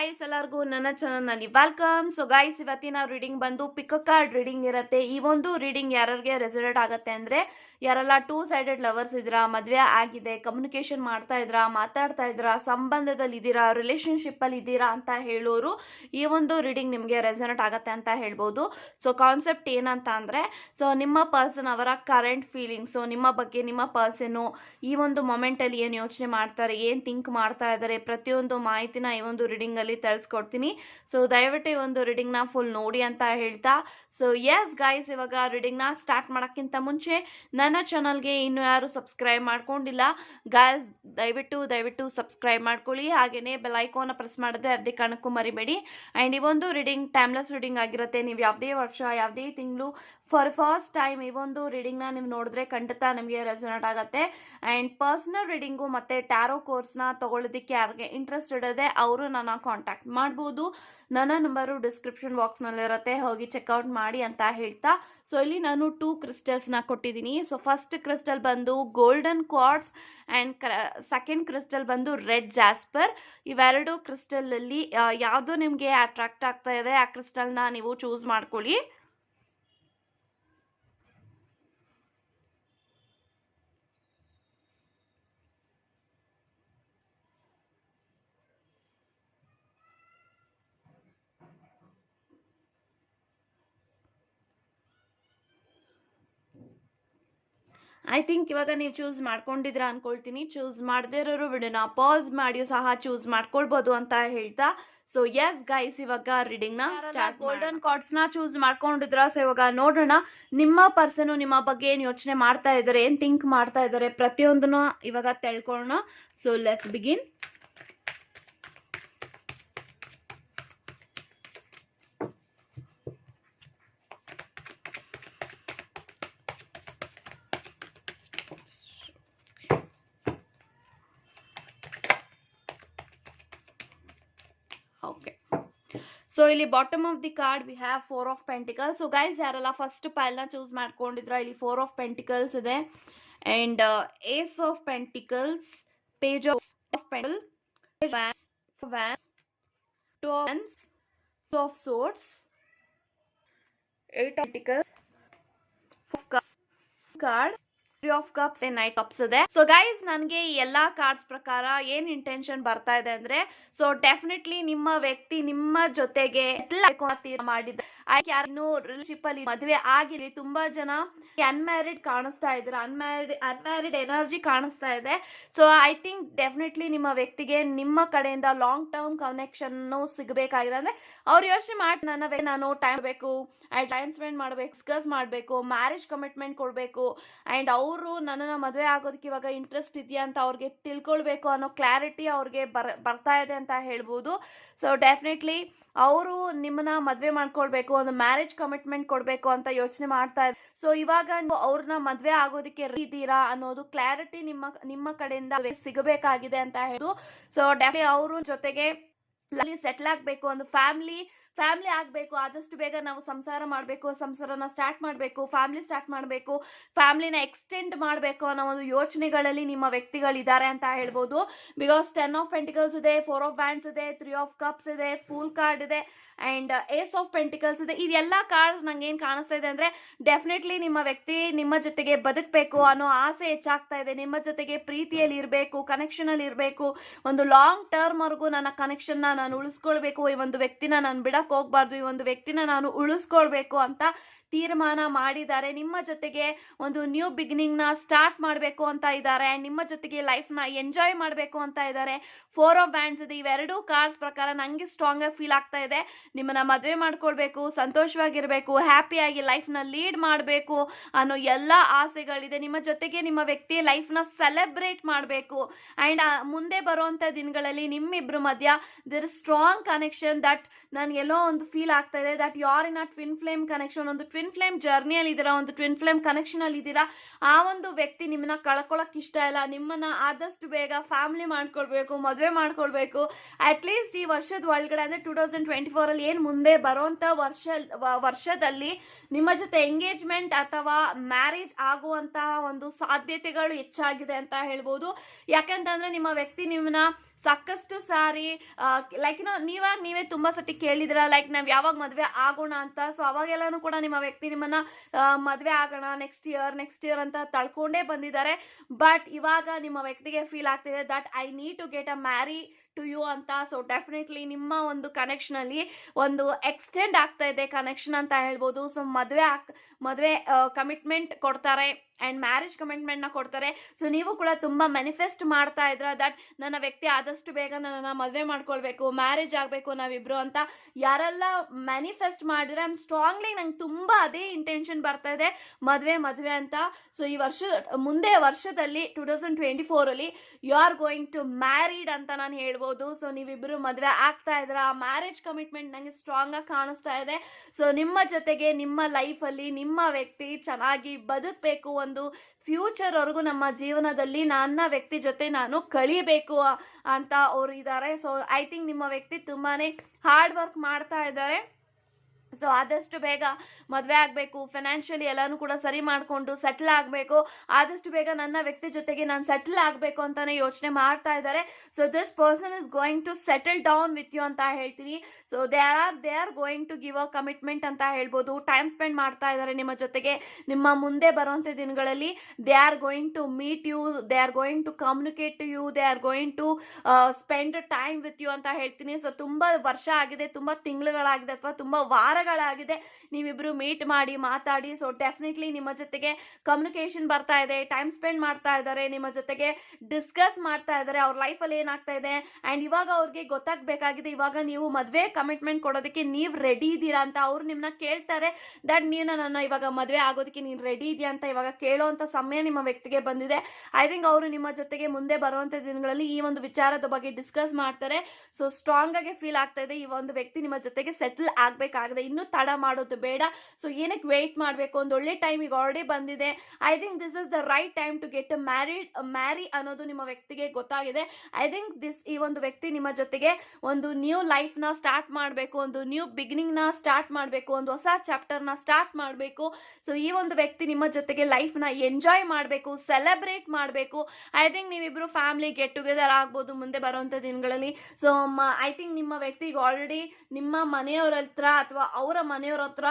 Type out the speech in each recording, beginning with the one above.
Guys ಎಲ್ಲರಿಗೂ ನನ್ನ ಚಾನಲ್ನಲ್ಲಿ ವೆಲ್ಕಮ್ ಸೊ ಗೈಸ್ ಇವತ್ತಿನ ರೀಡಿಂಗ್ ಬಂದು ಪಿಕ್ ಕಾರ್ಡ್ ರೀಡಿಂಗ್ ಇರುತ್ತೆ. ಈ ಒಂದು ರೀಡಿಂಗ್ ಯಾರಿಗೆ ರೆಸಲ್ಟ್ ಆಗುತ್ತೆ ಅಂದ್ರೆ ಯಾರೆಲ್ಲ ಟೂ ಸೈಡೆಡ್ ಲವರ್ಸ್ ಇದ್ದೀರಾ, ಮದುವೆ ಆಗಿದೆ ಕಮ್ಯುನಿಕೇಶನ್ ಮಾಡ್ತಾ ಇದ್ರಾ ಮಾತಾಡ್ತಾ ಇದ್ರಾ ಸಂಬಂಧದಲ್ಲಿ ಇದ್ದೀರಾ ರಿಲೇಶನ್ಶಿಪ್ ಅಲ್ಲಿ ಇದ್ದೀರಾ ಅಂತ ಹೇಳೋರು ಈ ಒಂದು ರೀಡಿಂಗ್ ನಿಮಗೆ ರೆಸಲ್ಟ್ ಆಗುತ್ತೆ ಅಂತ ಹೇಳ್ಬೋದು. ಸೊ ಕಾನ್ಸೆಪ್ಟ್ ಏನಂತ ಅಂದ್ರೆ ಸೊ ನಿಮ್ಮ ಪರ್ಸನ್ ಅವರ ಕರೆಂಟ್ ಫೀಲಿಂಗ್ಸ್ ನಿಮ್ಮ ಬಗ್ಗೆ ನಿಮ್ಮ ಪರ್ಸನ್ ಈ ಒಂದು ಮೊಮೆಂಟಲ್ಲಿ ಏನು ಯೋಚನೆ ಮಾಡ್ತಾರೆ, ಏನು ಥಿಂಕ್ ಮಾಡ್ತಾ ಇದ್ದಾರೆ, ಪ್ರತಿಯೊಂದು ಮಾಹಿತಿನ ಈ ಒಂದು ರೀಡಿಂಗಲ್ಲಿ ತಿಳಿಸ್ಕೊಡ್ತೀನಿ ಸೊ ದಯವಿಟ್ಟು ಈ ಒಂದು ರೀಡಿಂಗ್ನ ಫುಲ್ ನೋಡಿ ಅಂತ ಹೇಳ್ತಾ. ಸೊ ಎಸ್ ಗೈಸ್ ಇವಾಗ ರೀಡಿಂಗ್ನ ಸ್ಟಾರ್ಟ್ ಮಾಡೋಕ್ಕಿಂತ ಮುಂಚೆ, ನನ್ನ ಚಾನಲ್ಗೆ ಇನ್ನೂ ಯಾರು ಸಬ್ಸ್ಕ್ರೈಬ್ ಮಾಡ್ಕೊಂಡಿಲ್ಲ ಗಾಯ್ಸ್ ದಯವಿಟ್ಟು ದಯವಿಟ್ಟು ಸಬ್ಸ್ಕ್ರೈಬ್ ಮಾಡ್ಕೊಳ್ಳಿ. ಹಾಗೆಯೇ ಬೆಲ್ ಐಕಾನ ಪ್ರೆಸ್ ಮಾಡೋದು ಯಾವುದೇ ಕಾರಣಕ್ಕೂ ಮರಿಬೇಡಿ. ಆ್ಯಂಡ್ ಈ ಒಂದು ರೀಡಿಂಗ್ ಟೈಮ್ಲೆಸ್ ರೀಡಿಂಗ್ ಆಗಿರುತ್ತೆ. ನೀವು ಯಾವುದೇ ವರ್ಷ, ಯಾವುದೇ ತಿಂಗಳು ಫಾರ್ ಫಸ್ಟ್ ಟೈಮ್ ಈ ಒಂದು ರೀಡಿಂಗ್ನ ನೀವು ನೋಡಿದ್ರೆ ಖಂಡಿತ ನಿಮಗೆ ರೆಸೊನೇಟ್ ಆಗುತ್ತೆ. ಆ್ಯಂಡ್ ಪರ್ಸ್ನಲ್ ರೀಡಿಂಗು ಮತ್ತು ಟ್ಯಾರೋ ಕೋರ್ಸ್ನ ತೊಗೊಳ್ಳೋದಕ್ಕೆ ಯಾರಿಗೆ ಇಂಟ್ರೆಸ್ಟ್ ಇಡದೆ ಅವರು ನನ್ನ ಕಾಂಟ್ಯಾಕ್ಟ್ ಮಾಡ್ಬೋದು. ನನ್ನ ನಂಬರು ಡಿಸ್ಕ್ರಿಪ್ಷನ್ ಬಾಕ್ಸ್ನಲ್ಲಿರುತ್ತೆ ಹೋಗಿ ಚೆಕ್ಔಟ್ ಮಾಡಿ ಅಂತ ಹೇಳ್ತಾ. ಸೊ ಇಲ್ಲಿ ನಾನು ಟೂ ಕ್ರಿಸ್ಟಲ್ಸ್ನ ಕೊಟ್ಟಿದ್ದೀನಿ. ಸೊ ಫಸ್ಟ್ ಕ್ರಿಸ್ಟಲ್ ಬಂದು golden quartz and second crystal ಬಂದು ರೆಡ್ ಜಾಸ್ಪರ್ ಇವೆರಡು ಕ್ರಿಸ್ಟಲಲ್ಲಿ ಯಾವುದು ನಿಮಗೆ ಅಟ್ರಾಕ್ಟ್ ಆಗ್ತಾ ಇದೆ ಆ ಕ್ರಿಸ್ಟಲ್ನ ನೀವು ಚೂಸ್ ಮಾಡ್ಕೊಳ್ಳಿ. ಐ ಥಿಂಕ್ ಇವಾಗ ನೀವು ಚೂಸ್ ಮಾಡ್ಕೊಂಡಿದ್ರ ಅನ್ಕೊಳ್ತೀನಿ. ಚೂಸ್ ಮಾಡದೇ ಇರೋರು ವಿಡಿಯೋನ ಪಾಸ್ ಮಾಡಿಯೂ ಸಹ ಚೂಸ್ ಮಾಡ್ಕೊಳ್ಬೋದು ಅಂತ ಹೇಳ್ತಾ. ಸೊ ಎಸ್ ಗೈಸ್ ಇವಾಗ ರೀಡಿಂಗ್ನ ಸ್ಟಾರ್ಟ್ ಗೋಲ್ಡನ್ ಕಾರ್ಡ್ಸ್ನ ಚೂಸ್ ಮಾಡ್ಕೊಂಡಿದ್ರ ಸೊ ಇವಾಗ ನೋಡೋಣ. ನಿಮ್ಮ ಪರ್ಸನ್ ನಿಮ್ಮ ಬಗ್ಗೆ ಏನ್ ಯೋಚನೆ ಮಾಡ್ತಾ ಇದ್ದಾರೆ ಏನ್ ಥಿಂಕ್ ಮಾಡ್ತಾ ಇದಾರೆ ಪ್ರತಿಯೊಂದನ್ನು ಇವಾಗ ತಿಳ್ಕೊಳ್ಳೋಣ. ಸೊ ಲೆಟ್ಸ್ ಬಿಗಿನ್ ಸೊ ಇಲ್ಲಿ bottom of the card we have four of pentacles so guys ಯಾರೆಲ್ಲ ಫಸ್ಟ್ ಪೈಲ್ನ ಚೂಸ್ ಮಾಡ್ಕೊಂಡಿದ್ರ, ಇಲ್ಲಿ ಫೋರ್ ಆಫ್ ಪೆಂಟಿಕಲ್ಸ್ ಇದೆ. And ace of pentacles page of pentacles two of swords eight of pentacles card three of cups and knight cups ಇದೆ so guys ನನಗೆ ಈ ಎಲ್ಲಾ cards ಪ್ರಕಾರ ಏನ್ ಇಂಟೆನ್ಷನ್ ಬರ್ತಾ ಇದೆ ಅಂದ್ರೆ ಸೊ ಡೆಫಿನೆಟ್ಲಿ ನಿಮ್ಮ ವ್ಯಕ್ತಿ ನಿಮ್ಮ ಜೊತೆಗೆ ಮಾಡಿದ ಯಾರು ರಿಲೇಶನ್ಶಿಪ್ ಅಲ್ಲಿ ಮದುವೆ ಆಗಿರಿ ತುಂಬಾ ಜನ ಅನ್ಮ್ಯಾರಿಡ್ ಕಾಣಿಸ್ತಾ ಇದ್ದಾರೆ ಅನ್ಮ್ಯಾರಿಡ್ ಅನ್ಮ್ಯಾರಿಡ್ ಎನರ್ಜಿ ಕಾಣಿಸ್ತಾ ಇದೆ. ಸೊ ಐ ಥಿಂಕ್ ಡೆಫಿನೆಟ್ಲಿ ನಿಮ್ಮ ವ್ಯಕ್ತಿಗೆ ನಿಮ್ಮ ಕಡೆಯಿಂದ ಲಾಂಗ್ ಟರ್ಮ್ ಕನೆಕ್ಷನ್ ಸಿಗಬೇಕಾಗಿದೆ. ಅಂದ್ರೆ ಅವ್ರು ಯೋಚನೆ ಮಾಡಿ ನನ್ನ ನಾನು ಟೈಮ್ ಬೇಕು. ಟೈಮ್ ಸ್ಪೆಂಡ್ ಮಾಡ್ಬೇಕು ಡಿಸ್ಕಸ್ ಮಾಡಬೇಕು. ಮ್ಯಾರೇಜ್ ಕಮಿಟ್ಮೆಂಟ್ ಕೊಡಬೇಕು. ಅಂಡ್ ಅವರು ನನ್ನನ್ನು ಮದುವೆ ಆಗೋದಕ್ಕೆ ಇವಾಗ ಇಂಟ್ರೆಸ್ಟ್ ಇದೆಯಾ ಅಂತ ಅವ್ರಿಗೆ ತಿಳ್ಕೊಳ್ಬೇಕು ಅನ್ನೋ ಕ್ಲಾರಿಟಿ ಅವ್ರಿಗೆ ಬರ್, ಬರ್ತಾ ಇದೆ ಅಂತ ಹೇಳ್ಬೋದು. ಸೊ ಡೆಫಿನೆಟ್ಲಿ ಅವರು ನಿಮ್ಮನ್ನ ಮದುವೆ ಮಾಡ್ಕೊಳ್ಬೇಕು, ಒಂದು ಮ್ಯಾರೇಜ್ ಕಮಿಟ್ಮೆಂಟ್ ಕೊಡಬೇಕು ಅಂತ ಯೋಚನೆ ಮಾಡ್ತಾ ಇದ್ದಾರೆ ಸೊ ಇವಾಗ ನೀವು ಅವ್ರನ್ನ ಮದುವೆ ಆಗೋದಕ್ಕೆ ಇದ್ದೀರಾ ಅನ್ನೋದು ಕ್ಲಾರಿಟಿ ನಿಮ್ಮ ನಿಮ್ಮ ಕಡೆಯಿಂದ ಸಿಗಬೇಕಾಗಿದೆ ಅಂತ ಹೇಳುದು ಸೊ ಡೆಫಿನೆಟ್ಲಿ ಅವರು ಜೊತೆಗೆ ಸೆಟ್ಲ್ ಆಗಬೇಕು, ಒಂದು ಫ್ಯಾಮಿಲಿ ಫ್ಯಾಮಿಲಿ ಆಗಬೇಕು, ಆದಷ್ಟು ಬೇಗ ನಾವು ಸಂಸಾರ ಮಾಡಬೇಕು, ಸಂಸಾರನ ಸ್ಟಾರ್ಟ್ ಮಾಡಬೇಕು ಫ್ಯಾಮಿಲಿ ಸ್ಟಾರ್ಟ್ ಮಾಡಬೇಕು ಫ್ಯಾಮಿಲಿನ ಎಕ್ಸ್ಟೆಂಡ್ ಮಾಡಬೇಕು ಅನ್ನೋ ಒಂದು ಯೋಚನೆಗಳಲ್ಲಿ ನಿಮ್ಮ ವ್ಯಕ್ತಿಗಳಿದ್ದಾರೆ ಅಂತ ಹೇಳ್ಬೋದು. ಬಿಕಾಸ್ ಟೆನ್ ಆಫ್ ಪೆಂಟಿಕಲ್ಸ್ ಇದೆ ಫೋರ್ ಆಫ್ ಬ್ಯಾಂಡ್ಸ್ ಇದೆ ತ್ರೀ ಆಫ್ ಕಪ್ಸ್ ಇದೆ ಫುಲ್ ಕಾರ್ಡ್ ಇದೆ ಆ್ಯಂಡ್ ಏಸ್ ಆಫ್ ಪೆಂಟಿಕಲ್ಸ್ ಇದೆ. ಇದೆಲ್ಲ ಕಾರ್ಡ್ಸ್ ನಂಗೆ ಏನು ಕಾಣಿಸ್ತಾ ಇದೆ ಅಂದರೆ ಡೆಫಿನೆಟ್ಲಿ ನಿಮ್ಮ ವ್ಯಕ್ತಿ ನಿಮ್ಮ ಜೊತೆಗೆ ಬದುಕಬೇಕು ಅನ್ನೋ ಆಸೆ ಹೆಚ್ಚಾಗ್ತಾ ಇದೆ. ನಿಮ್ಮ ಜೊತೆಗೆ ಪ್ರೀತಿಯಲ್ಲಿ ಇರಬೇಕು ಕನೆಕ್ಷನಲ್ಲಿ ಇರಬೇಕು. ಒಂದು ಲಾಂಗ್ ಟರ್ಮ್ವರೆಗೂ ನನ್ನ ಕನೆಕ್ಷನ್ನ ನಾನು ಉಳಿಸ್ಕೊಳ್ಬೇಕು ಈ ಒಂದು ವ್ಯಕ್ತಿನ ನಾನು ಹೋಗ್ಬಾರ್ದು ಈ ಒಂದು ವ್ಯಕ್ತಿನ ನಾನು ಉಳಿಸ್ಕೊಳ್ಬೇಕು ಅಂತ ತೀರ್ಮಾನ ಮಾಡಿದ್ದಾರೆ. ನಿಮ್ಮ ಜೊತೆಗೆ ಒಂದು ನ್ಯೂ ಬಿಗಿನಿಂಗ್ನ ಸ್ಟಾರ್ಟ್ ಮಾಡಬೇಕು ಅಂತ ಇದ್ದಾರೆ. ನಿಮ್ಮ ಜೊತೆಗೆ ಲೈಫ್ನ ಎಂಜಾಯ್ ಮಾಡಬೇಕು ಅಂತ ಇದ್ದಾರೆ. ಫೋರ್ ಆಫ್ ಬ್ಯಾಂಡ್ಸ್ ಇದೆ. ಇವೆರಡೂ ಕಾರ್ಡ್ಸ್ ಪ್ರಕಾರ ನನಗೆ ಸ್ಟ್ರಾಂಗ್ ಆಗಿ ಫೀಲ್ ಆಗ್ತಾ ಇದೆ. ನಿಮ್ಮನ್ನ ಮದುವೆ ಮಾಡ್ಕೊಳ್ಬೇಕು, ಸಂತೋಷವಾಗಿರಬೇಕು ಹ್ಯಾಪಿಯಾಗಿ ಲೈಫ್ನ ಲೀಡ್ ಮಾಡಬೇಕು ಅನ್ನೋ ಎಲ್ಲ ಆಸೆಗಳಿದೆ. ನಿಮ್ಮ ಜೊತೆಗೆ ನಿಮ್ಮ ವ್ಯಕ್ತಿ ಲೈಫ್ನ ಸೆಲೆಬ್ರೇಟ್ ಮಾಡಬೇಕು. ಆ್ಯಂಡ್ ಮುಂದೆ ಬರುವಂಥ ದಿನಗಳಲ್ಲಿ ನಿಮ್ಮಿಬ್ಬರ ಮಧ್ಯ ದಿರ್ ಸ್ಟ್ರಾಂಗ್ ಕನೆಕ್ಷನ್ ದಟ್ ನನಗೆಲ್ಲೋ ಒಂದು ಫೀಲ್ ಆಗ್ತಾ ಇದೆ. That you are in a twin flame connection ಒಂದು ಟ್ವಿನ್ ಫ್ಲೇಮ್ ಜರ್ನಿಯಲ್ಲಿ ಇದ್ದೀರಾ? ಒಂದು ಟ್ವಿನ್ ಫ್ಲೇಮ್ ಕನೆಕ್ಷನ್ ಅಲ್ಲಿ ಇದ್ದೀರಾ? ಆ ಒಂದು ವ್ಯಕ್ತಿ ನಿಮ್ಮನ್ನ ಕಳ್ಕೊಳಕ್ ಇಷ್ಟ ಇಲ್ಲ. ನಿಮ್ಮನ್ನ ಆದಷ್ಟು ಬೇಗ ಫ್ಯಾಮಿಲಿ ಮಾಡ್ಕೊಳ್ಬೇಕು, ಮದುವೆ ಮಾಡ್ಕೊಳ್ಬೇಕು. ಅಟ್ಲೀಸ್ಟ್ ಈ ವರ್ಷದ ಒಳಗಡೆ ಅಂದ್ರೆ ಟೂ ತೌಸಂಡ್ ಟ್ವೆಂಟಿ ಫೋರ್ ಅಲ್ಲಿ ಏನು ಮುಂದೆ ಬರುವಂತ ವರ್ಷ ವರ್ಷದಲ್ಲಿ ನಿಮ್ಮ ಜೊತೆ ಎಂಗೇಜ್ಮೆಂಟ್ ಅಥವಾ ಮ್ಯಾರೇಜ್ ಆಗುವಂತಹ ಒಂದು ಸಾಧ್ಯತೆಗಳು ಹೆಚ್ಚಾಗಿದೆ ಅಂತ ಹೇಳ್ಬೋದು. ಯಾಕಂತಂದ್ರೆ ನಿಮ್ಮ ವ್ಯಕ್ತಿ ನಿಮ್ಮನ್ನ ಸಾಕಷ್ಟು ಸಾರಿ ಲೈಕ್ ನೋ ನೀವಾಗ ನೀವೇ ತುಂಬ ಸತಿ ಕೇಳಿದ್ರ ಲೈಕ್ ನಾವು ಯಾವಾಗ ಮದುವೆ ಆಗೋಣ ಅಂತ. ಸೊ ಅವಾಗೆಲ್ಲನೂ ಕೂಡ ನಿಮ್ಮ ವ್ಯಕ್ತಿ ನಿಮ್ಮನ್ನ ಮದುವೆ ಆಗೋಣ ನೆಕ್ಸ್ಟ್ ಇಯರ್ ನೆಕ್ಸ್ಟ್ ಇಯರ್ ಅಂತ ತಳ್ಕೊಂಡೇ ಬಂದಿದ್ದಾರೆ. ಬಟ್ ಇವಾಗ ನಿಮ್ಮ ವ್ಯಕ್ತಿಗೆ ಫೀಲ್ ಆಗ್ತಿದೆ that I need to get a marry to you ಅಂತ. ಸೊ ಡೆಫಿನೆಟ್ಲಿ ನಿಮ್ಮ ಒಂದು ಕನೆಕ್ಷನ್ ಅಲ್ಲಿ ಒಂದು ಎಕ್ಸ್ಟೆಂಡ್ ಆಗ್ತಾ ಇದೆ ಕನೆಕ್ಷನ್ ಅಂತ ಹೇಳ್ಬೋದು. ಸೊ ಮದುವೆ ಆಕ್ ಮದುವೆ ಕಮಿಟ್ಮೆಂಟ್ ಕೊಡ್ತಾರೆ ಆ್ಯಂಡ್ ಮ್ಯಾರೇಜ್ ಕಮಿಟ್ಮೆಂಟ್ನ ಕೊಡ್ತಾರೆ. ಸೊ ನೀವು ಕೂಡ ತುಂಬ ಮ್ಯಾನಿಫೆಸ್ಟ್ ಮಾಡ್ತಾ ಇದ್ರ ದಟ್ ನನ್ನ ವ್ಯಕ್ತಿ ಆದಷ್ಟು ಬೇಗ ನನ್ನನ್ನು ಮದುವೆ ಮಾಡ್ಕೊಳ್ಬೇಕು ಮ್ಯಾರೇಜ್ ಆಗಬೇಕು ನಾವಿಬ್ರು ಅಂತ. ಯಾರೆಲ್ಲ ಮ್ಯಾನಿಫೆಸ್ಟ್ ಮಾಡಿದ್ರೆ ಐಮ್ ಸ್ಟ್ರಾಂಗ್ಲಿ ನಂಗೆ ತುಂಬ ಅದೇ ಇಂಟೆನ್ಷನ್ ಬರ್ತಾ ಇದೆ. ಮದುವೆ ಮದುವೆ ಅಂತ. ಸೊ ಈ ವರ್ಷ, ಮುಂದೆ ವರ್ಷದಲ್ಲಿ two thousand twenty ಫೋರಲ್ಲಿ you are going to married ಅಂತ ನಾನು ಹೇಳ್ಬೋದು. ಸೊ ನೀವಿಬ್ರು ಮದುವೆ ಆಗ್ತಾ ಇದ್ರ ಮ್ಯಾರೇಜ್ ಕಮಿಟ್ಮೆಂಟ್ ನನಗೆ ಸ್ಟ್ರಾಂಗ್ ಆಗಿ ಕಾಣಿಸ್ತಾ ಇದೆ. ಸೊ ನಿಮ್ಮ ಜೊತೆಗೆ ನಿಮ್ಮ ಲೈಫಲ್ಲಿ ನಿಮ್ಮ ವ್ಯಕ್ತಿ ಚೆನ್ನಾಗಿ ಬದುಕಬೇಕು ಒಂದು ಫ್ಯೂಚರ್ವರೆಗೂ ನಮ್ಮ ಜೀವನದಲ್ಲಿ ನನ್ನ ವ್ಯಕ್ತಿ ಜೊತೆ ನಾನು ಕಳಿಬೇಕು ಅಂತ ಅವರು ಇದ್ದಾರೆ. ಸೊ ಐ ಥಿಂಕ್ ನಿಮ್ಮ ವ್ಯಕ್ತಿ ತುಂಬಾನೇ ಹಾರ್ಡ್ ವರ್ಕ್ ಮಾಡ್ತಾ ಇದ್ದಾರೆ. ಸೊ ಆದಷ್ಟು ಬೇಗ ಮದುವೆ ಆಗಬೇಕು ಫೈನಾನ್ಷಿಯಲಿ ಎಲ್ಲಾನು ಕೂಡ ಸರಿ ಮಾಡಿಕೊಂಡು ಸೆಟ್ಲ್ ಆಗಬೇಕು. ಆದಷ್ಟು ಬೇಗ ನನ್ನ ವ್ಯಕ್ತಿ ಜೊತೆಗೆ ನಾನು ಸೆಟ್ಲ್ ಆಗಬೇಕು ಅಂತಾನೆ ಯೋಚನೆ ಮಾಡ್ತಾ ಇದ್ದಾರೆ. So this person is going to settle down with you ಅಂತ ಹೇಳ್ತೀನಿ. So they are they are going to give a commitment ಅಂತ ಹೇಳ್ಬೋದು. ಟೈಮ್ ಸ್ಪೆಂಡ್ ಮಾಡ್ತಾ ಇದ್ದಾರೆ ನಿಮ್ಮ ಜೊತೆಗೆ. ನಿಮ್ಮ ಮುಂದೆ ಬರುವಂಥ ದಿನಗಳಲ್ಲಿ they are going to meet you they are going to communicate to you they are going to spend time with you ಅಂತ ಹೇಳ್ತೀನಿ. ಸೊ ತುಂಬ ವರ್ಷ ಆಗಿದೆ, ತುಂಬ ತಿಂಗಳುಗಳಾಗಿದೆ, ಅಥವಾ ತುಂಬ ವಾರಗಳಾಗಿದೆ ನೀವಿಬ್ರು ಮೀಟ್ ಮಾಡಿ ಮಾತಾಡಿ ಸೊ ಡೆಫಿನೆಟ್ಲಿ ನಿಮ್ಮ ಜೊತೆಗೆ ಕಮ್ಯುನಿಕೇಶನ್ ಬರ್ತಾ ಇದೆ ಟೈಮ್ ಸ್ಪೆಂಡ್ ಮಾಡ್ತಾ ಇದ್ದಾರೆ, ನಿಮ್ಮ ಜೊತೆಗೆ ಡಿಸ್ಕಸ್ ಮಾಡ್ತಾ ಇದ್ದಾರೆ, ಅವ್ರ ಲೈಫಲ್ಲಿ ಏನಾಗ್ತಾ ಇದೆ ಆ್ಯಂಡ್ ಇವಾಗ ಅವ್ರಿಗೆ ಗೊತ್ತಾಗಬೇಕಾಗಿದೆ, ಇವಾಗ ನೀವು ಮದುವೆ ಕಮಿಟ್ಮೆಂಟ್ ಕೊಡೋದಕ್ಕೆ ನೀವು ರೆಡಿ ಇದ್ದೀರಾ ಅಂತ ಅವ್ರು ನಿಮ್ಮನ್ನ ಕೇಳ್ತಾರೆ. ದಟ್ ನೀನು ನನ್ನ ಇವಾಗ ಮದುವೆ ಆಗೋದಕ್ಕೆ ನೀನು ರೆಡಿ ಇದೆಯಾ ಅಂತ ಇವಾಗ ಕೇಳೋವಂಥ ಸಮಯ ನಿಮ್ಮ ವ್ಯಕ್ತಿಗೆ ಬಂದಿದೆ. ಐ ಥಿಂಕ್ ಅವರು ನಿಮ್ಮ ಜೊತೆಗೆ ಮುಂದೆ ಬರುವಂಥ ದಿನಗಳಲ್ಲಿ ಈ ಒಂದು ವಿಚಾರದ ಬಗ್ಗೆ ಡಿಸ್ಕಸ್ ಮಾಡ್ತಾರೆ. ಸೊ ಸ್ಟ್ರಾಂಗ್ ಆಗಿ ಫೀಲ್ ಆಗ್ತಾ ಇದೆ, ಈ ಒಂದು ವ್ಯಕ್ತಿ ನಿಮ್ಮ ಜೊತೆಗೆ ಸೆಟಲ್ ಆಗಬೇಕಾಗಿದೆ. ಇನ್ನೂ ತಡ ಮಾಡೋದು ಬೇಡ. ಸೊ ಏನಕ್ಕೆ ವೆಯ್ಟ್ ಮಾಡಬೇಕು? ಒಂದು ಒಳ್ಳೆ ಟೈಮ್ ಈಗ ಆಲ್ರೆಡಿ ಬಂದಿದೆ. I think this is the right time to get married marry ಅನ್ನೋದು ನಿಮ್ಮ ವ್ಯಕ್ತಿಗೆ ಗೊತ್ತಾಗಿದೆ. ಐ ಥಿಂಕ್ ದಿಸ್ ಈ ಒಂದು ವ್ಯಕ್ತಿ ನಿಮ್ಮ ಜೊತೆಗೆ ಒಂದು ನ್ಯೂ ಲೈಫ್ನ ಸ್ಟಾರ್ಟ್ ಮಾಡಬೇಕು, ಒಂದು ನ್ಯೂ ಬಿಗಿನಿಂಗ್ನ ಸ್ಟಾರ್ಟ್ ಮಾಡಬೇಕು, ಒಂದು ಹೊಸ ಚಾಪ್ಟರ್ನ ಸ್ಟಾರ್ಟ್ ಮಾಡಬೇಕು. ಸೊ ಈ ಒಂದು ವ್ಯಕ್ತಿ ನಿಮ್ಮ ಜೊತೆಗೆ ಲೈಫ್ನ ಎಂಜಾಯ್ ಮಾಡಬೇಕು ಸೆಲೆಬ್ರೇಟ್ ಮಾಡಬೇಕು. ಐ ಥಿಂಕ್ ನೀವಿಬ್ರು ಫ್ಯಾಮಿಲಿ ಗೆಟ್ ಟುಗೆದರ್ ಆಗ್ಬೋದು ಮುಂದೆ ಬರುವಂಥ ದಿನಗಳಲ್ಲಿ. ಸೊ ಐ ಥಿಂಕ್ ನಿಮ್ಮ ವ್ಯಕ್ತಿಗೆ ಆಲ್ರೆಡಿ ನಿಮ್ಮ ಮನೆಯವರ ಹತ್ರ ಅಥವಾ ಅವರ ಮನೆಯವ್ರ ಹತ್ರ.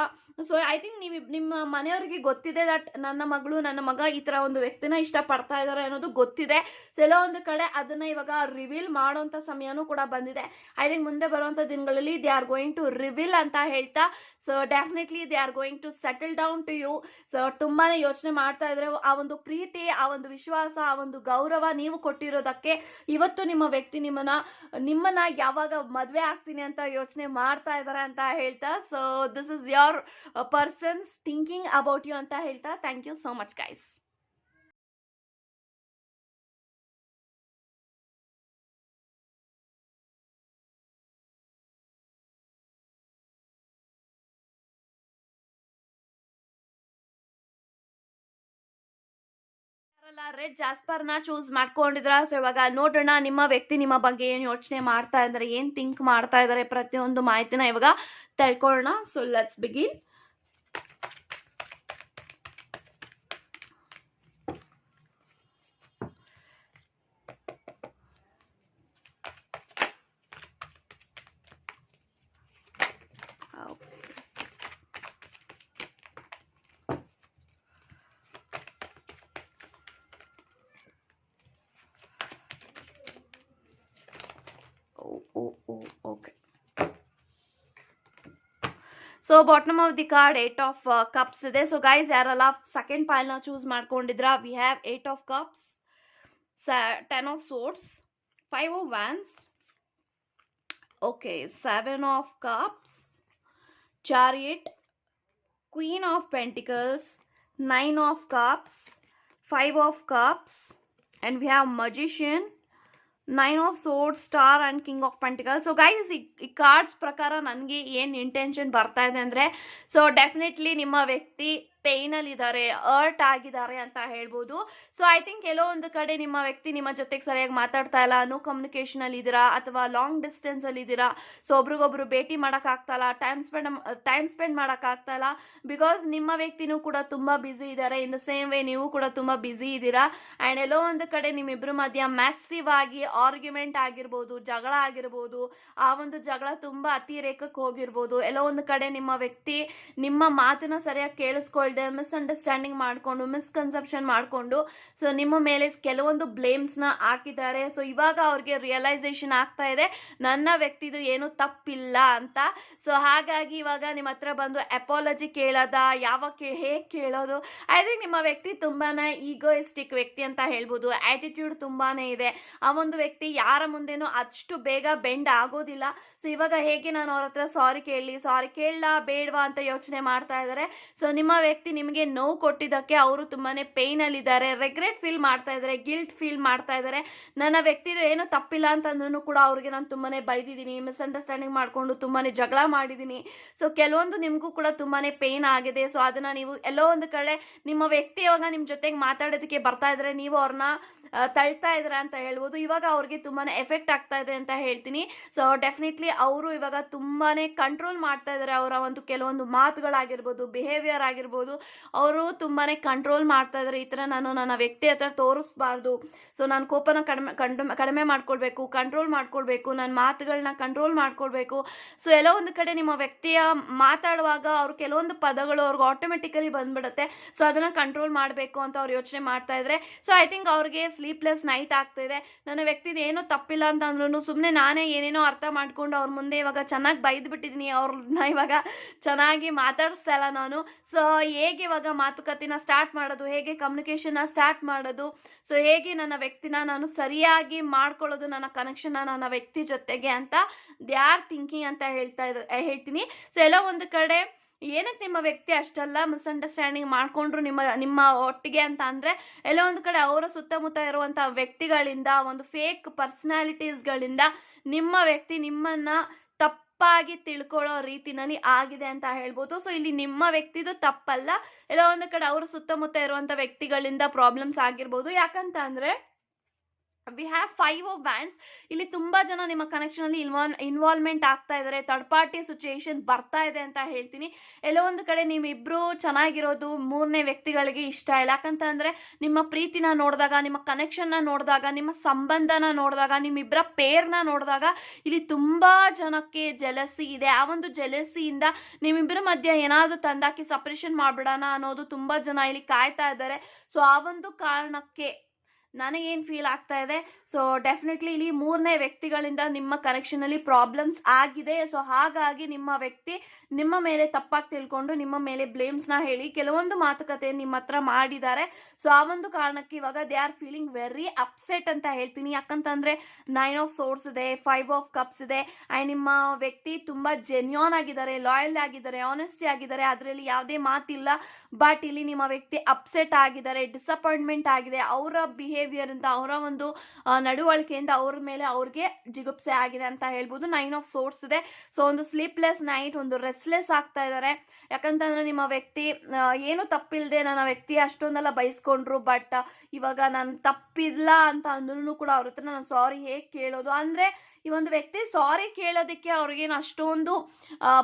ಸೊ ಐ ಥಿಂಕ್ ನೀವು ನಿಮ್ಮ ಮನೆಯವರಿಗೆ ಗೊತ್ತಿದೆ ದಟ್ ನನ್ನ ಮಗಳು, ನನ್ನ ಮಗ ಈ ಥರ ಒಂದು ವ್ಯಕ್ತಿನ ಇಷ್ಟಪಡ್ತಾ ಇದ್ದಾರೆ ಅನ್ನೋದು ಗೊತ್ತಿದೆ. ಸೊ ಒಂದು ಕಡೆ ಅದನ್ನ ಇವಾಗ ರಿವೀಲ್ ಮಾಡೋವಂಥ ಸಮಯನೂ ಕೂಡ ಬಂದಿದೆ. ಐ ಥಿಂಕ್ ಮುಂದೆ ಬರುವಂಥ ದಿನಗಳಲ್ಲಿ they are going to reveal ಅಂತ ಹೇಳ್ತಾ so definitely they are going to settle down to you so ತುಂಬಾ ಯೋಚನೆ ಮಾಡ್ತಾ ಇದ್ರೆ, ಆ ಒಂದು ಪ್ರೀತಿ, ಆ ಒಂದು ವಿಶ್ವಾಸ, ಆ ಒಂದು ಗೌರವ ನೀವು ಕೊಟ್ಟಿರೋದಕ್ಕೆ ಇವತ್ತು ನಿಮ್ಮ ವ್ಯಕ್ತಿ ನಿಮ್ಮನ್ನ ನಿಮ್ಮನ್ನ ಯಾವಾಗ ಮದುವೆ ಆಗ್ತೀನಿ ಅಂತ ಯೋಚನೆ ಮಾಡ್ತಾ ಇದ್ದಾರೆ ಅಂತ ಹೇಳ್ತಾ so this is your person's thinking about you ಅಂತ ಹೇಳ್ತಾ thank you so much guys red ಜಾಸ್ಪರ್ನ choose ಮಾಡ್ಕೊಂಡಿದ್ರ? ಸೊ ಇವಾಗ ನೋಡೋಣ, ನಿಮ್ಮ ವ್ಯಕ್ತಿ ನಿಮ್ಮ ಬಗ್ಗೆ ಏನು ಯೋಚನೆ ಮಾಡ್ತಾ ಇದ್ದಾರೆ ಏನು ಥಿಂಕ್ ಮಾಡ್ತಾ ಇದ್ದಾರೆ ಪ್ರತಿಯೊಂದು ಮಾಹಿತಿನ ಇವಾಗ ತಿಳ್ಕೊಳ್ಳೋಣ. So let's begin oh, oh, oh, okay. So bottom of the card eight of cups ಇದೆ ಸೊ ಗೈಸ್ ಯಾರೆಲ್ಲ ಸೆಕೆಂಡ್ ಪೈಲ್ನ choose ಮಾಡ್ಕೊಂಡಿದ್ರ we have eight of cups ten of swords five of wands okay seven of cups chariot queen of pentacles nine of cups five of cups and we have magician nine of sword star and king of pentacle so guys ಈ ಈ cards ಪ್ರಕಾರ ನನಗೆ ಏನು intention ಬರ್ತಾ ಇದೆ ಅಂದರೆ so definitely ನಿಮ್ಮ ವ್ಯಕ್ತಿ ಪೇನ್ ಅಲ್ಲಿ ಇದ್ದಾರೆ ಅರ್ಟ್ ಆಗಿದ್ದಾರೆ ಅಂತ ಹೇಳ್ಬೋದು. ಸೊ ಐ ಥಿಂಕ್ ಎಲ್ಲೋ ಒಂದು ಕಡೆ ನಿಮ್ಮ ವ್ಯಕ್ತಿ ನಿಮ್ಮ ಜೊತೆಗೆ ಸರಿಯಾಗಿ ಮಾತಾಡ್ತಾ ಇಲ್ಲ ನೋ ಕಮ್ಯುನಿಕೇಶನ್ ಅಲ್ಲಿ ಇದ್ದೀರಾ ಅಥವಾ ಲಾಂಗ್ ಡಿಸ್ಟೆನ್ಸ್ ಅಲ್ಲಿ ಇದ್ದೀರಾ ಸೊ ಒಬ್ರಿಗೊಬ್ರು ಭೇಟಿ ಮಾಡಕ್ ಆಗ್ತಾ ಇಲ್ಲ ಟೈಮ್ ಸ್ಪೆಂಡ್ ಟೈಮ್ ಸ್ಪೆಂಡ್ ಮಾಡಕ್ ಆಗ್ತಾ ಇಲ್ಲ ಬಿಕಾಸ್ ನಿಮ್ಮ ವ್ಯಕ್ತಿನೂ ಕೂಡ ತುಂಬಾ ಬ್ಯುಸಿ ಇದ್ದಾರೆ ಇನ್ ದ ಸೇಮ್ ವೇ ನೀವು ಕೂಡ ತುಂಬಾ ಬ್ಯುಸಿ ಇದ್ದೀರಾ ಅಂಡ್ ಎಲ್ಲೋ ಒಂದು ಕಡೆ ನಿಮ್ಮಿಬ್ರ ಮಧ್ಯ ಮ್ಯಾಸಿವ್ ಆಗಿ ಆರ್ಗ್ಯುಮೆಂಟ್ ಆಗಿರ್ಬೋದು, ಜಗಳ ಆಗಿರ್ಬೋದು, ಆ ಒಂದು ಜಗಳ ತುಂಬಾ ಅತಿರೇಕಕ್ಕೆ ಹೋಗಿರ್ಬೋದು, ಎಲ್ಲೋ ಒಂದು ಕಡೆ ನಿಮ್ಮ ವ್ಯಕ್ತಿ ನಿಮ್ಮ ಮಾತನ್ನ ಸರಿಯಾಗಿ ಕೇಳಿಸ್ಕೊಳ್ದೆ ಮಿಸ್ಅಂಡರ್ಸ್ಟ್ಯಾಂಡಿಂಗ್ ಮಾಡ್ಕೊಂಡು ಮಿಸ್ಕನ್ಸೆಪ್ಷನ್ ಮಾಡ್ಕೊಂಡು ಸೊ ನಿಮ್ಮ ಮೇಲೆ ಕೆಲವೊಂದು ಬ್ಲೇಮ್ಸ್ನ ಹಾಕಿದ್ದಾರೆ. ಸೊ ಇವಾಗ ಅವ್ರಿಗೆ ರಿಯಲೈಸೇಷನ್ ಆಗ್ತಾ ಇದೆ, ನನ್ನ ವ್ಯಕ್ತಿದು ಏನು ತಪ್ಪಿಲ್ಲ ಅಂತ. ಸೊ ಹಾಗಾಗಿ ಇವಾಗ ನಿಮ್ಮ ಹತ್ರ ಬಂದು ಅಪಾಲಜಿ ಕೇಳೋದ, ಯಾವ ಕೇ, ಹೇಗೆ ಕೇಳೋದು? ಐ ಥಿಂಕ್ ನಿಮ್ಮ ವ್ಯಕ್ತಿ ತುಂಬಾನೇ ಈಗೋಯಿಸ್ಟಿಕ್ ವ್ಯಕ್ತಿ ಅಂತ ಹೇಳ್ಬೋದು. ಆಟಿಟ್ಯೂಡ್ ತುಂಬಾನೇ ಇದೆ. ಆ ಒಂದು ವ್ಯಕ್ತಿ ಯಾರ ಮುಂದೆನೂ ಅಷ್ಟು ಬೇಗ ಬೆಂಡ್ ಆಗೋದಿಲ್ಲ. ಸೊ ಇವಾಗ ಹೇಗೆ ನಾನು ಅವ್ರ ಹತ್ರ ಸಾರಿ ಕೇಳಲಿ ಸಾರಿ ಕೇಳಲಾ, ಬೇಡವಾ ಅಂತ ಯೋಚನೆ ಮಾಡ್ತಾ ಇದ್ದಾರೆ. ಸೊ ನಿಮ್ಮ ವ್ಯಕ್ತಿ ನಿಮಗೆ ನೋವು ಕೊಟ್ಟಿದ್ದಕ್ಕೆ ಅವರು ತುಂಬಾ ಪೇಯ್ನಲ್ಲಿದ್ದಾರೆ ರೆಗ್ರೆಟ್ ಫೀಲ್ ಮಾಡ್ತಾ ಇದ್ದಾರೆ ಗಿಲ್ಟ್ ಫೀಲ್ ಮಾಡ್ತಾ ಇದ್ದಾರೆ. ನನ್ನ ವ್ಯಕ್ತಿದು ಏನು ತಪ್ಪಿಲ್ಲ ಅಂತಂದ್ರೂ ಕೂಡ ಅವ್ರಿಗೆ ನಾನು ತುಂಬಾ ಬೈದಿದ್ದೀನಿ ಮಿಸ್ಅಂಡರ್ಸ್ಟ್ಯಾಂಡಿಂಗ್ ಮಾಡಿಕೊಂಡು ತುಂಬಾ ಜಗಳ ಮಾಡಿದ್ದೀನಿ. ಸೊ ಕೆಲವೊಂದು ನಿಮಗೂ ಕೂಡ ತುಂಬಾ ಪೇಯ್ನ್ ಆಗಿದೆ. ಸೊ ಅದನ್ನು ನೀವು ಎಲ್ಲೋ ಒಂದು ಕಡೆ ನಿಮ್ಮ ವ್ಯಕ್ತಿ ಇವಾಗ ನಿಮ್ಮ ಜೊತೆಗೆ ಮಾತಾಡೋದಕ್ಕೆ ಬರ್ತಾ ಇದ್ರೆ ನೀವು ಅವ್ರನ್ನ ತಳ್ತಾ ಇದ್ರ ಅಂತ ಹೇಳ್ಬೋದು. ಇವಾಗ ಅವ್ರಿಗೆ ತುಂಬಾ ಎಫೆಕ್ಟ್ ಆಗ್ತಾ ಇದೆ ಅಂತ ಹೇಳ್ತೀನಿ. ಸೊ ಡೆಫಿನೆಟ್ಲಿ ಅವರು ಇವಾಗ ತುಂಬಾ ಕಂಟ್ರೋಲ್ ಮಾಡ್ತಾ ಇದ್ದಾರೆ ಅವರ ಒಂದು ಕೆಲವೊಂದು ಮಾತುಗಳಾಗಿರ್ಬೋದು ಬಿಹೇವಿಯರ್ ಆಗಿರ್ಬೋದು. ಅವರು ತುಂಬಾನೇ ಕಂಟ್ರೋಲ್ ಮಾಡ್ತಾ ಇದ್ದಾರೆ ಈ ಥರ ನಾನು ನನ್ನ ವ್ಯಕ್ತಿ ಹತ್ರ ತೋರಿಸ್ಬಾರ್ದು. ಸೊ ನಾನು ಕೋಪನ ಕಡಿಮೆ ಕಡಿಮೆ ಕಡಿಮೆ ಮಾಡ್ಕೊಳ್ಬೇಕು ಕಂಟ್ರೋಲ್ ಮಾಡ್ಕೊಳ್ಬೇಕು ನನ್ನ ಮಾತುಗಳನ್ನ ಕಂಟ್ರೋಲ್ ಮಾಡ್ಕೊಳ್ಬೇಕು. ಸೊ ಎಲ್ಲೋ ಒಂದು ಕಡೆ ನಿಮ್ಮ ವ್ಯಕ್ತಿಯ ಮಾತಾಡುವಾಗ ಅವ್ರು ಕೆಲವೊಂದು ಪದಗಳು ಅವ್ರಿಗೆ ಆಟೋಮೆಟಿಕಲಿ ಬಂದ್ಬಿಡುತ್ತೆ. ಸೊ ಅದನ್ನ ಕಂಟ್ರೋಲ್ ಮಾಡಬೇಕು ಅಂತ ಅವ್ರು ಯೋಚನೆ ಮಾಡ್ತಾ ಇದ್ದಾರೆ ಸೊ ಐ ಥಿಂಕ್ ಅವ್ರಿಗೆ ಸ್ಲೀಪ್ಲೆಸ್ ನೈಟ್ ಆಗ್ತಾ ಇದೆ. ನನ್ನ ವ್ಯಕ್ತಿದು ಏನೂ ತಪ್ಪಿಲ್ಲ ಅಂತ ಅಂದ್ರೂ ಸುಮ್ಮನೆ ನಾನೇ ಏನೇನೋ ಅರ್ಥ ಮಾಡ್ಕೊಂಡು ಅವ್ರ ಮುಂದೆ ಇವಾಗ ಚೆನ್ನಾಗಿ ಬೈದು ಬಿಟ್ಟಿದ್ದೀನಿ ಅವ್ರನ್ನ ಇವಾಗ ಚೆನ್ನಾಗಿ ಮಾತಾಡಿಸ್ತಾ ಇಲ್ಲ ನಾನು. ಸೊ ಹೇಗೆ ಇವಾಗ ಮಾತುಕತೆನ ಸ್ಟಾರ್ಟ್ ಮಾಡೋದು, ಹೇಗೆ ಕಮ್ಯುನಿಕೇಷನ್ನ ಸ್ಟಾರ್ಟ್ ಮಾಡೋದು ಸೊ ಹೇಗೆ ನನ್ನ ವ್ಯಕ್ತಿನ ನಾನು ಸರಿಯಾಗಿ ಮಾಡ್ಕೊಳ್ಳೋದು, ನನ್ನ ಕನೆಕ್ಷನ್ನ ನನ್ನ ವ್ಯಕ್ತಿ ಜೊತೆಗೆ ಅಂತ ದೇ ಆರ್ ಥಿಂಕಿಂಗ್ ಅಂತ ಹೇಳ್ತಾ ಹೇಳ್ತೀನಿ. ಸೊ ಎಲ್ಲ ಒಂದು ಕಡೆ ಏನಕ್ಕೆ ನಿಮ್ಮ ವ್ಯಕ್ತಿ ಅಷ್ಟೆಲ್ಲ ಮಿಸ್ಅಂಡರ್ಸ್ಟ್ಯಾಂಡಿಂಗ್ ಮಾಡ್ಕೊಂಡ್ರು ನಿಮ್ಮ ನಿಮ್ಮ ಒಟ್ಟಿಗೆ ಅಂತ ಅಂದರೆ ಎಲ್ಲ ಒಂದು ಕಡೆ ಅವರ ಸುತ್ತಮುತ್ತ ಇರುವಂಥ ವ್ಯಕ್ತಿಗಳಿಂದ, ಒಂದು ಫೇಕ್ ಪರ್ಸ್ನಾಲಿಟೀಸ್ಗಳಿಂದ ನಿಮ್ಮ ವ್ಯಕ್ತಿ ನಿಮ್ಮನ್ನ ತಪ್ಪಾಗಿ ತಿಳ್ಕೊಳ್ಳೋ ರೀತಿನಲ್ಲಿ ಆಗಿದೆ ಅಂತ ಹೇಳ್ಬೋದು. ಸೊ ಇಲ್ಲಿ ನಿಮ್ಮ ವ್ಯಕ್ತಿದು ತಪ್ಪಲ್ಲ. ಎಲ್ಲ ಒಂದು ಕಡೆ ಅವ್ರ ಸುತ್ತಮುತ್ತ ಇರುವಂತ ವ್ಯಕ್ತಿಗಳಿಂದ ಪ್ರಾಬ್ಲಮ್ಸ್ ಆಗಿರ್ಬೋದು. ಯಾಕಂತ ಅಂದ್ರೆ we have five of wands ಇಲ್ಲಿ ತುಂಬಾ ಜನ ನಿಮ್ಮ ಕನೆಕ್ಷನ್ ಅಲ್ಲಿ ಇನ್ವಾಲ್ ಇನ್ವಾಲ್ವ್ಮೆಂಟ್ ಆಗ್ತಾ ಇದ್ದಾರೆ ಥರ್ಡ್ ಪಾರ್ಟಿ ಸಿಚುಯೇಷನ್ ಬರ್ತಾ ಇದೆ ಅಂತ ಹೇಳ್ತೀನಿ. ಎಲ್ಲೋ ಒಂದು ಕಡೆ ನಿಮ್ಮಿಬ್ರು ಚೆನ್ನಾಗಿರೋದು, ಮೂರನೇ ವ್ಯಕ್ತಿಗಳಿಗೆ ಇಷ್ಟ ಇಲ್ಲ. ಯಾಕಂತ ಅಂದ್ರೆ ನಿಮ್ಮ ಪ್ರೀತಿನ ನೋಡಿದಾಗ, ನಿಮ್ಮ ಕನೆಕ್ಷನ್ನ ನೋಡಿದಾಗ, ನಿಮ್ಮ ಸಂಬಂಧನ ನೋಡಿದಾಗ ನಿಮ್ಮಿಬ್ಬರ ಪೇರ್ನ ನೋಡಿದಾಗ ಇಲ್ಲಿ ತುಂಬಾ ಜನಕ್ಕೆ ಜಲಸಿ ಇದೆ. ಆ ಒಂದು ಜಲಸಿಯಿಂದ ನಿಮ್ಮಿಬ್ಬರ ಮಧ್ಯೆ ಏನಾದರೂ ತಂದಾಕಿ ಸಪ್ರೇಷನ್ ಮಾಡ್ಬಿಡೋಣ ಅನ್ನೋದು ತುಂಬಾ ಜನ ಇಲ್ಲಿ ಕಾಯ್ತಾ ಇದ್ದಾರೆ ಸೊ ಆ ಒಂದು ಕಾರಣಕ್ಕೆ ನನಗೇನು ಫೀಲ್ ಆಗ್ತಾ ಇದೆ? ಸೊ ಡೆಫಿನೆಟ್ಲಿ ಇಲ್ಲಿ ಮೂರನೇ ವ್ಯಕ್ತಿಗಳಿಂದ ನಿಮ್ಮ ಕನೆಕ್ಷನ್ ಅಲ್ಲಿ ಪ್ರಾಬ್ಲಮ್ಸ್ ಆಗಿದೆ. ಸೊ ಹಾಗಾಗಿ ನಿಮ್ಮ ವ್ಯಕ್ತಿ ನಿಮ್ಮ ಮೇಲೆ ತಪ್ಪಾಗಿ ತಿಳ್ಕೊಂಡು ನಿಮ್ಮ ಮೇಲೆ ಬ್ಲೇಮ್ಸ್ನ ಹೇಳಿ ಕೆಲವೊಂದು ಮಾತುಕತೆ ನಿಮ್ಮ ಹತ್ರ ಮಾಡಿದ್ದಾರೆ. ಸೊ ಆ ಒಂದು ಕಾರಣಕ್ಕೆ ಇವಾಗ they are feeling very upset ಅಂತ ಹೇಳ್ತೀನಿ. ಯಾಕಂತಂದ್ರೆ ನೈನ್ ಆಫ್ ಸೋರ್ಸ್ ಇದೆ ಫೈವ್ ಆಫ್ ಕಪ್ಸ್ ಇದೆ. ಆ್ಯಂಡ್ ನಿಮ್ಮ ವ್ಯಕ್ತಿ ತುಂಬಾ ಜೆನ್ಯೂನ್ ಆಗಿದ್ದಾರೆ ಲಾಯಲ್ ಆಗಿದ್ದಾರೆ ಆನೆಸ್ಟಿ ಆಗಿದ್ದಾರೆ. ಅದರಲ್ಲಿ ಯಾವುದೇ ಮಾತಿಲ್ಲ. ಬಟ್ ಇಲ್ಲಿ ನಿಮ್ಮ ವ್ಯಕ್ತಿ ಅಪ್ಸೆಟ್ ಆಗಿದ್ದಾರೆ ಡಿಸಪಾಯಿಂಟ್ಮೆಂಟ್ ಆಗಿದೆ. ಅವರ ಬಿಹೇವಿಯರ್ ಅಂತ ಅವರ ಒಂದು ನಡವಳಿಕೆಯಿಂದ ಅವ್ರ ಮೇಲೆ ಅವ್ರಿಗೆ ಜಿಗುಪ್ಸೆ ಆಗಿದೆ ಅಂತ ಹೇಳ್ಬೋದು. ನೈನ್ ಆಫ್ ಸೋರ್ಸ್ ಇದೆ. ಸೊ ಒಂದು ಸ್ಲೀಪ್ಲೆಸ್ ನೈಟ್ ಒಂದು ರೆಸ್ಟ್ಲೆಸ್ ಆಗ್ತಾ ಇದ್ದಾರೆ. ಯಾಕಂತಂದ್ರೆ ನಿಮ್ಮ ವ್ಯಕ್ತಿ ಏನು ತಪ್ಪಿಲ್ಲದೆ ನನ್ನ ವ್ಯಕ್ತಿ ಅಷ್ಟೊಂದೆಲ್ಲ ಬಯಸ್ಕೊಂಡ್ರು ಬಟ್ ಇವಾಗ ನಾನು ತಪ್ಪಿಲ್ಲ ಅಂತ ಅಂದ್ರೂ ಕೂಡ ಅವ್ರ ಹತ್ರ ನಾನು ಸಾರಿ ಹೇಗೆ ಕೇಳೋದು? ಅಂದ್ರೆ ಈ ಒಂದು ವ್ಯಕ್ತಿ ಸಾರಿ ಕೇಳೋದಕ್ಕೆ ಅವ್ರಿಗೇನು ಅಷ್ಟೊಂದು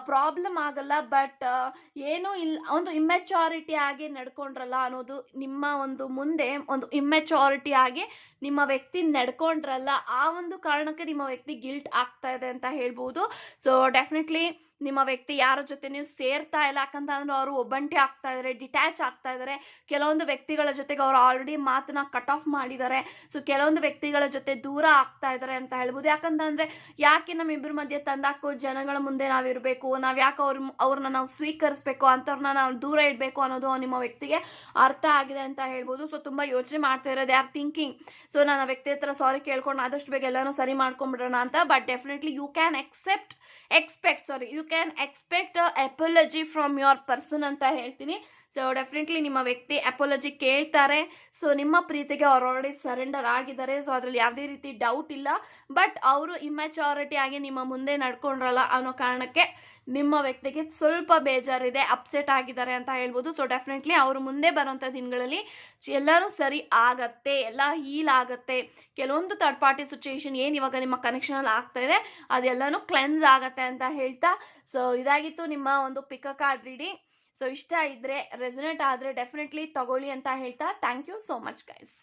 ಪ್ರಾಬ್ಲಮ್ ಆಗಲ್ಲ. ಬಟ್ ಏನು ಇಲ್ಲ ಒಂದು ಇಮ್ಮೆಚಾರಿಟಿ ಆಗಿ ನಡ್ಕೊಂಡ್ರಲ್ಲ ಅನ್ನೋದು ನಿಮ್ಮ ಒಂದು ಮುಂದೆ, ಒಂದು ಇಮ್ಮೆಚಾರಿಟಿ ಆಗಿ ನಿಮ್ಮ ವ್ಯಕ್ತಿ ನಡ್ಕೊಂಡ್ರಲ್ಲ. ಆ ಒಂದು ಕಾರಣಕ್ಕೆ ನಿಮ್ಮ ವ್ಯಕ್ತಿ ಗಿಲ್ಟ್ ಆಗ್ತಾ ಇದೆ ಅಂತ ಹೇಳ್ಬೋದು. ಸೊ ಡೆಫಿನೆಟ್ಲಿ ನಿಮ್ಮ ವ್ಯಕ್ತಿ ಯಾರ ಜೊತೆ ನೀವು ಸೇರ್ತಾ ಇಲ್ಲ ಯಾಕಂತ ಅಂದ್ರೆ ಅವರು ಒಬ್ಬಂಟಿ ಆಗ್ತಾ ಇದ್ದಾರೆ ಡಿಟ್ಯಾಚ್ ಆಗ್ತಾ ಇದ್ದಾರೆ ಕೆಲವೊಂದು ವ್ಯಕ್ತಿಗಳ ಜೊತೆಗೆ ಅವರು ಆಲ್ರೆಡಿ ಮಾತನ್ನ ಕಟ್ ಆಫ್ ಮಾಡಿದ್ದಾರೆ. ಸೊ ಕೆಲವೊಂದು ವ್ಯಕ್ತಿಗಳ ಜೊತೆ ದೂರ ಆಗ್ತಾ ಇದ್ದಾರೆ ಅಂತ ಹೇಳ್ಬೋದು. ಯಾಕಂತಂದ್ರೆ ಯಾಕೆ ನಮ್ಮಿಬ್ಬರ ಮಧ್ಯೆ ತಂದಾಕೋ ಜನಗಳ ಮುಂದೆ ನಾವಿರಬೇಕು ನಾವು ಯಾಕೆ ಅವ್ರ ಅವ್ರನ್ನ ನಾವು ಸ್ವೀಕರಿಸ್ಬೇಕು, ಅಂಥವ್ರನ್ನ ನಾವು ದೂರ ಇಡಬೇಕು ಅನ್ನೋದು ನಿಮ್ಮ ವ್ಯಕ್ತಿಗೆ ಅರ್ಥ ಆಗಿದೆ ಅಂತ ಹೇಳ್ಬೋದು. ಸೊ ತುಂಬಾ ಯೋಚನೆ ಮಾಡ್ತಾ ಇರೋದು ಯಾರು ಥಿಂಕಿಂಗ್ ಸೊ ನನ್ನ ವ್ಯಕ್ತಿ ಹತ್ರ ಸಾರಿ ಕೇಳ್ಕೊಂಡು ಆದಷ್ಟು ಬೇಗ ಎಲ್ಲಾನು ಸರಿ ಮಾಡ್ಕೊಂಡ್ಬಿಡೋಣ ಅಂತ but definitely you can accept expect sorry you can expect apology from your person ಅಂತ ಹೇಳ್ತೀನಿ. ಸೊ ಡೆಫಿನೆಟ್ಲಿ ನಿಮ್ಮ ವ್ಯಕ್ತಿ ಅಪಾಲಜಿ ಕೇಳ್ತಾರೆ. ಸೊ ನಿಮ್ಮ ಪ್ರೀತಿಗೆ ಅವ್ರು ಆಲ್ರೆಡಿ ಸರೆಂಡರ್ ಆಗಿದ್ದಾರೆ. ಸೊ ಅದ್ರಲ್ಲಿ ಯಾವುದೇ ರೀತಿ ಡೌಟ್ ಇಲ್ಲ. ಬಟ್ ಅವರು ಇಮ್ಯಾಚೋರಿಟಿ ಆಗಿ ನಿಮ್ಮ ಮುಂದೆ ನಡ್ಕೊಂಡ್ರಲ್ಲ ಅನ್ನೋ ಕಾರಣಕ್ಕೆ ನಿಮ್ಮ ವ್ಯಕ್ತಿಗೆ ಸ್ವಲ್ಪ ಬೇಜಾರಿದೆ ಅಪ್ಸೆಟ್ ಆಗಿದ್ದಾರೆ ಅಂತ ಹೇಳ್ಬೋದು. ಸೊ ಡೆಫಿನೆಟ್ಲಿ ಅವರು ಮುಂದೆ ಬರುವಂಥ ದಿನಗಳಲ್ಲಿ ಎಲ್ಲರೂ ಸರಿ ಆಗತ್ತೆ, ಎಲ್ಲ ಹೀಲ್ ಆಗತ್ತೆ. ಕೆಲವೊಂದು ಥರ್ಡ್ ಪಾರ್ಟಿ ಸಿಚುಯೇಷನ್ ಏನು ಇವಾಗ ನಿಮ್ಮ ಕನೆಕ್ಷನಲ್ಲಿ ಆಗ್ತಾ ಇದೆ, ಅದೆಲ್ಲನೂ ಕ್ಲೆನ್ಸ್ ಆಗತ್ತೆ ಅಂತ ಹೇಳ್ತಾ. ಸೊ ಇದಾಗಿತ್ತು ನಿಮ್ಮ ಒಂದು ಪಿಕ ಕಾರ್ಡ್ ರೀಡಿಂಗ್ ಸೊ ಇಷ್ಟ ಇದ್ರೆ ರೆಸೊನೇಟ್ ಆದರೆ ಡೆಫಿನೆಟ್ಲಿ ತಗೊಳ್ಳಿ ಅಂತ ಹೇಳ್ತಾ. Thank you so much guys